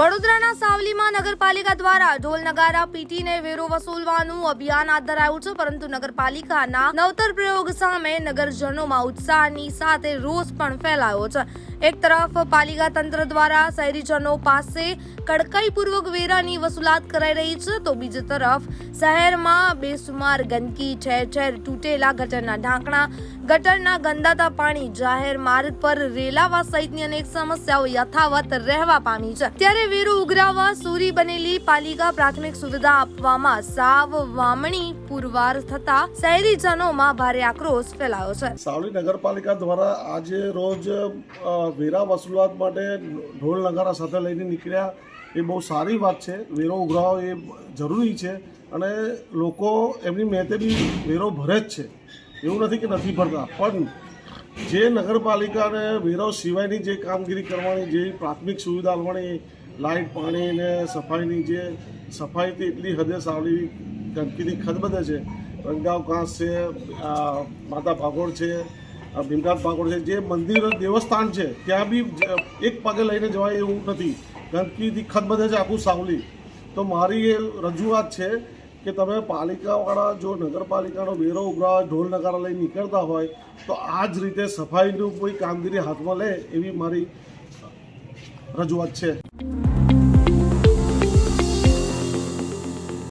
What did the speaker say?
વડોદરાના સાવલીમાં નગરપાલિકા દ્વારા ઢોલ નગારા પીટીને વેરો વસૂલવાનું અભિયાન હાથ ધરાયું છે, પરંતુ નગરપાલિકાના નવતર પ્રયોગ સામે નગરજનોમાં ઉત્સાહની સાથે રોષ પણ ફેલાયો છે. એક તરફ પાલિકા તંત્ર દ્વારા શહેરીજનો પાસે કડકાઈપૂર્વક વેરાની વસૂલાત કરાઈ રહી છે, તો બીજી તરફ શહેરમાં બેસુમાર ગંદકી ઠેર ઠેર તૂટેલા ગટરના ઢાંકણા, ગટરના ગંદાતા પાણી, જાહેર માર્ગ પર રેલાવા સહિતની અનેક સમસ્યાઓ યથાવત રહેવા પામી છે. ત્યારે વેરો ઉઘરાવવા સુરી બનેલી પાલિકા પ્રાથમિક સુવિધા આપવામાં સાવ વામણી પુરવાર થતા શહેરીજનોમાં ભારે આક્રોશ ફેલાયો છે. સાવલી નગરપાલિકા દ્વારા આજે રોજ વેરા વસૂલાત માટે ઢોલ નગારા સાથે લઈને નીકળ્યા. એ બહુ સારી વાત છે. વેરો ઉઘરાવો એ જરૂરી છે અને લોકો એમની મહેતે બી વેરો ભરે જ છે. એવું નથી કે નથી ભરતા. પણ જે નગરપાલિકાને વેરો સિવાયની જે કામગીરી કરવાની, જે પ્રાથમિક સુવિધા આપવાની લાઇટ પાણી ને સફાઈની જે સફાઈ તો એટલી હદે સાવલી ગંદકીથી ખદબદે છે. રંગાવ કાંસ છે માતા ભાગોળ છે, આ ભાગોળ છે, જે મંદિર દેવસ્થાન છે, ત્યાં બી એક પગે લઈને જવાય એવું નથી. ગંદકીથી ખદબદે છે આખું સાવલી. તો મારી એ રજૂઆત છે કે તમે પાલિકાવાળા જો નગરપાલિકાનો વેરો ઉઘરાવા ઢોલ નગારા લઈને નીકળતા હોય, તો આ જ રીતે સફાઈનું કોઈ કામગીરી હાથમાં લે એવી મારી રજૂઆત છે.